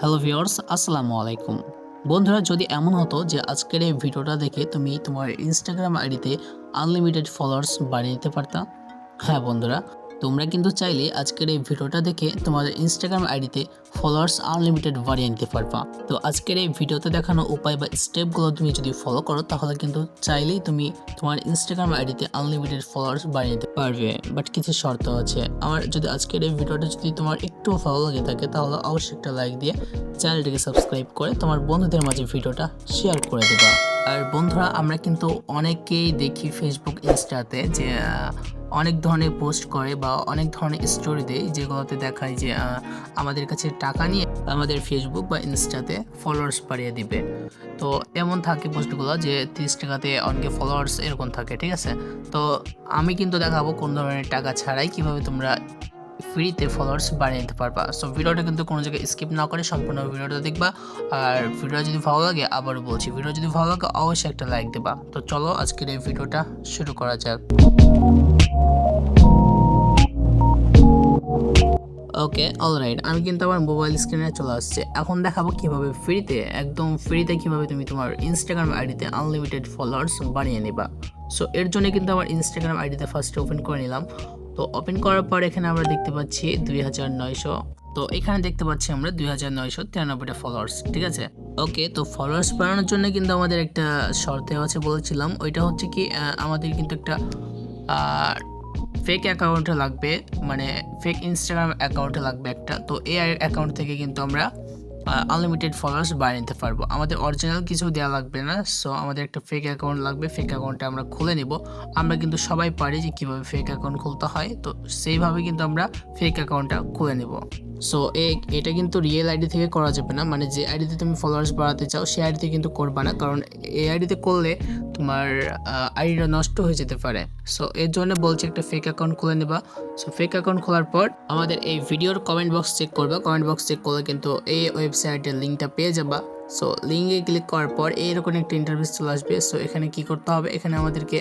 Hello viewers আসসালামু আলাইকুম। বন্ধুরা, যদি এমন হতো যে আজকের এই ভিডিওটা দেখে তুমি তোমার ইনস্টাগ্রাম আইডিতে আনলিমিটেড ফলোয়ার্স বাড়িয়ে দিতে পারতা? হ্যাঁ বন্ধুরা তোমরা কিন্তু চাইলে আজকের এই ভিডিওটা দেখে তোমাদের ইনস্টাগ্রাম আইডিতে ফলোয়ার্স আনলিমিটেড বাড়িয়ে নিতে পারবা। তো আজকের এই ভিডিওতে দেখানো উপায় বা স্টেপগুলো তুমি যদি ফলো করো, তাহলে কিন্তু চাইলেই তুমি তোমার ইনস্টাগ্রাম আইডিতে আনলিমিটেড ফলোয়ার্স বাড়িয়ে নিতে পারবে। বাট কিছু শর্ত আছে। আমার যদি আজকের এই ভিডিওটা যদি তোমার একটু ভালো লাগে থাকে, তাহলে অবশ্যই একটা লাইক দিয়ে চ্যানেলটিকে সাবস্ক্রাইব করে তোমার বন্ধুদের মাঝে ভিডিওটা শেয়ার করে দেবা। আর বন্ধুরা, আমরা কিন্তু অনেকেই দেখি ফেসবুক ইনস্টাতে যে অনেক ধরনের পোস্ট করে বা অনেক ধরনের স্টোরি দেয়, যেগুলোতে দেখায় যে আমাদের কাছে টাকা নিয়ে আমাদের ফেসবুক বা ইনস্টাতে ফলোয়ার্স বাড়িয়ে দিবে। তো এমন থাকে পোস্টগুলো যে, তিরিশ টাকাতে অনেকে ফলোয়ার্স এরকম থাকে, ঠিক আছে? তো আমি কিন্তু দেখাবো কোন ধরনের টাকা ছাড়াই কীভাবে তোমরা ফ্রিতে ফলোয়ার্স বাড়িয়ে নিতে পারবা। সো ভিডিওটা কিন্তু কোনো জায়গায় স্কিপ না করে সম্পূর্ণ ভিডিওটা দেখবা। আর ভিডিও যদি ভালো লাগে, আবারও বলছি, ভিডিও যদি ভালো লাগে, অবশ্যই একটা লাইক দেবা। তো চলো, আজকের এই ভিডিওটা শুরু করা যাক। ওকে অলরাইট আমি কিন্তু আমার মোবাইল স্ক্রিনে চলে আসছে। এখন দেখাবো কীভাবে ফ্রিতে একদম ফ্রিতে কীভাবে তুমি তোমার ইনস্টাগ্রাম আইডিতে আনলিমিটেড ফলোয়ার্স বানিয়ে নিবা। সো এর জন্য কিন্তু আমার ইনস্টাগ্রাম আইডিতে ফার্স্টে ওপেন করে নিলাম। তো ওপেন করার পর এখানে আমরা দেখতে পাচ্ছি দুই হাজার নয়শো। তো, এখানে দেখতে পাচ্ছি আমরা দুই হাজার নয়শো তিরানব্বইটা ফলোয়ার্স ঠিক আছে? ওকে তো ফলোয়ার্স বাড়ানোর জন্য কিন্তু আমাদের একটা শর্তে আছে বলেছিলাম। ওইটা হচ্ছে কি আমাদের কিন্তু একটা ফেক অ্যাকাউন্ট লাগবে মানে ফেক ইনস্টাগ্রাম অ্যাকাউন্ট লাগবে একটা। তো এই অ্যাকাউন্ট থেকে কিন্তু আমরা আনলিমিটেড ফলোয়ার্স বাড়িয়ে নিতে পারব। আমাদের অরিজিনাল কিছু দেওয়া লাগবে না সো আমাদের একটা ফেক অ্যাকাউন্ট লাগবে ফেক অ্যাকাউন্টটা আমরা খুলে নিব। আমরা কিন্তু সবাই পারি যে কীভাবে ফেক অ্যাকাউন্ট খুলতে হয়, তো সেইভাবে কিন্তু আমরা ফেক অ্যাকাউন্টটা খুলে নিব। সো এটা কিন্তু রিয়েল আইডি থেকে করা যাবে না। মানে যে আইডিতে তুমি ফলোয়ার্স বাড়াতে চাও সেই আইডিতে কিন্তু করবা না। কারণ এই আইডিতে করলে তোমার আইডিটা নষ্ট হয়ে যেতে পারে। সো এর জন্য বলছি একটা ফেক অ্যাকাউন্ট খুলে নেবা। সো ফেক অ্যাকাউন্ট খোলার পর আমাদের এই ভিডিওর কমেন্ট বক্স চেক করবা। কমেন্ট বক্স চেক করলে কিন্তু এই ওয়েবসাইটের লিঙ্কটা পেয়ে যাবা। সো লিঙ্কে ক্লিক করার পর এইরকম একটা ইন্টারভিউ চলে আসবে। সো এখানে কি করতে হবে? এখানে আমাদেরকে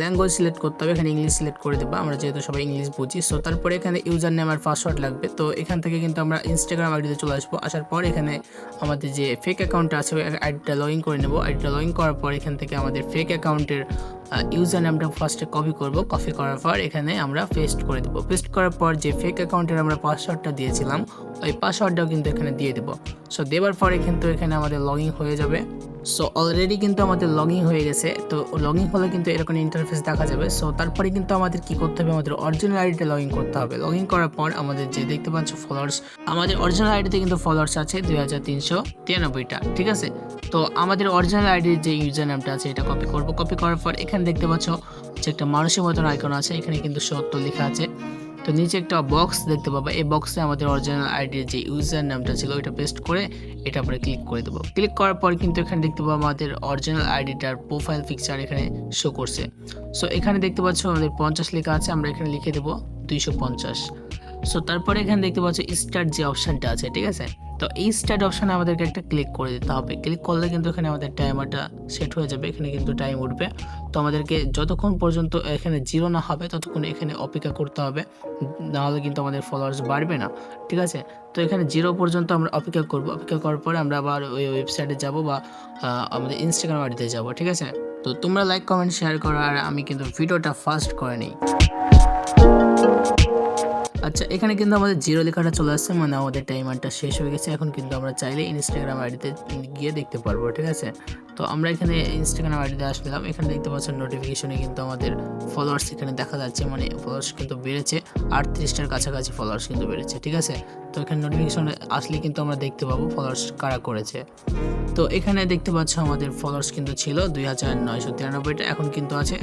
ল্যাঙ্গুয়েজ সিলেক্ট করতে হবে, এখানে ইংলিশ সিলেক্ট করে দেবো। আমরা যেহেতু সবাই ইংলিশ বুঝি সো তারপরে এখানে ইউজার নেম আর পাসওয়ার্ড লাগবে। তো এখান থেকে কিন্তু আমরা ইনস্টাগ্রাম আইডিতে চলে আসব। আসার পর এখানে আমাদের যে ফেক অ্যাকাউন্টটা আছে, ওই আইডিটা লগ ইন করে নেব। আইডিটা লগ ইন করার পর এখান থেকে আমাদের ফেক অ্যাকাউন্টের ইউজার নেমটা ফার্স্টে কপি করব। কপি করার পর এখানে আমরা পেস্ট করে দেবো। পেস্ট করার পর যে ফেক অ্যাকাউন্টের আমরা পাসওয়ার্ডটা দিয়েছিলাম, ওই পাসওয়ার্ডটাও কিন্তু এখানে দিয়ে দেবো। সো দেওয়ার পরে কিন্তু এখানে আমাদের লগ ইন হয়ে যাবে। সো অলরেডি কিন্তু আমাদের লগ ইন হয়ে গেছে। তো লগ ইন হলে কিন্তু এরকম ইন্টারফেস দেখা যাবে। সো তারপরে কিন্তু আমাদের কি করতে হবে? আমাদের অরিজিনাল আইডিতে লগ ইন করতে হবে। লগ ইন করার পর আমাদের যে দেখতে পাচ্ছ ফলোয়ার্স আমাদের অরিজিনাল আইডিতে কিন্তু ফলোয়ার্স আছে দুই হাজার তিনশো তিরানব্বইটা, ঠিক আছে? তো আমাদের অরিজিনাল আইডির যে ইউজার নামটা আছে, এটা কপি করব। কপি করার পর এখানে দেখতে পাচ্ছ যে একটা মানুষের মতন আইকন আছে। এখানে কিন্তু সত্য লেখা আছে। তো নিচে একটা বক্স দেখতে পাবো। এই বক্সে আমাদের অরিজিনাল আইডির যে ইউজার নামটা ছিল, ওইটা পেস্ট করে এটা পরে ক্লিক করে দেবো। ক্লিক করার পর কিন্তু এখানে দেখতে পাবো আমাদের অরিজিনাল আইডিটার প্রোফাইল পিকচার এখানে শো করছে। সো এখানে দেখতে পাচ্ছ আমাদের পঞ্চাশ লেখা আছে, আমরা এখানে লিখে দেবো দুইশো পঞ্চাশ। সো তারপরে এখানে দেখতে পাচ্ছ স্টার্ট যে অপশানটা আছে, ঠিক আছে? তো এই স্টার্ট অপশানে আমাদেরকে একটা ক্লিক করে দিতে হবে। ক্লিক করলে কিন্তু এখানে আমাদের টাইমারটা সেট হয়ে যাবে, এখানে কিন্তু টাইম উঠবে। তো আমাদেরকে যতক্ষণ পর্যন্ত এখানে জিরো না হবে, ততক্ষণ এখানে অপেক্ষা করতে হবে। নাহলে কিন্তু আমাদের ফলোয়ার্স বাড়বে না, ঠিক আছে? তো এখানে জিরো পর্যন্ত আমরা অপেক্ষা করব। অপেক্ষা করার পরে আমরা আবার ওই ওয়েবসাইটে যাব বা আমাদের ইনস্টাগ্রাম আইডিতে যাব, ঠিক আছে? তো তোমরা লাইক কমেন্ট শেয়ার করো, আর আমি কিন্তু ভিডিওটা ফাস্ট করে নিই। আচ্ছা এখানে কিন্তু আমাদের জিরো লেখাটা চলে আসছে মানে আমাদের টাইমারটা শেষ হয়ে গেছে। এখন কিন্তু আমরা চাইলে ইনস্টাগ্রাম আইডিতে গিয়ে দেখতে পারব, ঠিক আছে? তো আমরা এখানে ইনস্টাগ্রাম আইডিতে আসলাম। এখানে দেখতে পাচ্ছেন নোটিফিকেশনে কিন্তু আমাদের ফলোয়ার্স এখানে দেখা যাচ্ছে মানে ফলোয়ার্স কিন্তু বেড়েছে। আটত্রিশটার কাছাকাছি ফলোয়ার্স কিন্তু বেড়েছে, ঠিক আছে? তো এখানে নোটিফিকেশন আসলে কিন্তু আমরা দেখতে পাবো ফলোয়ার্স কারা করেছে। তো এখানে দেখতে পাচ্ছ আমাদের ফলোয়ার্স কিন্তু ছিল দুই হাজার নয়শো তিরানব্বইটা, এখন কিন্তু আছে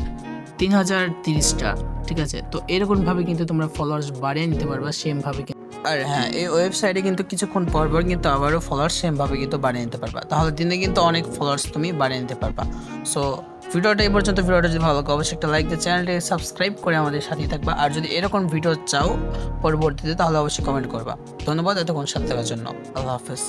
তিন হাজার তিরিশটা, ঠিক আছে? তো এরকমভাবে কিন্তু তোমরা ফলোয়ার্স বাড়িয়ে নিতে পারবা সেমভাবে আর হ্যাঁ এই ওয়েবসাইটে কিন্তু কিছুক্ষণ পর পর কিন্তু আবারও ফলোয়ার্স সেমভাবে কিন্তু বাড়িয়ে নিতে পারবা। তাহলে দিনে কিন্তু অনেক ফলোয়ার্স তুমি বাড়িয়ে নিতে পারবা। সো ভিডিওটা এই পর্যন্ত, ভিডিওটা যদি ভালো লাগে, অবশ্যই একটা লাইক দিয়ে চ্যানেলটাকে সাবস্ক্রাইব করে আমাদের সাথেই থাকবা। আর যদি এরকম ভিডিও চাও পরবর্তীতে, তাহলে অবশ্যই কমেন্ট করবা। ধন্যবাদ এতক্ষণ সাথে থাকার জন্য। আল্লাহ হাফেজ।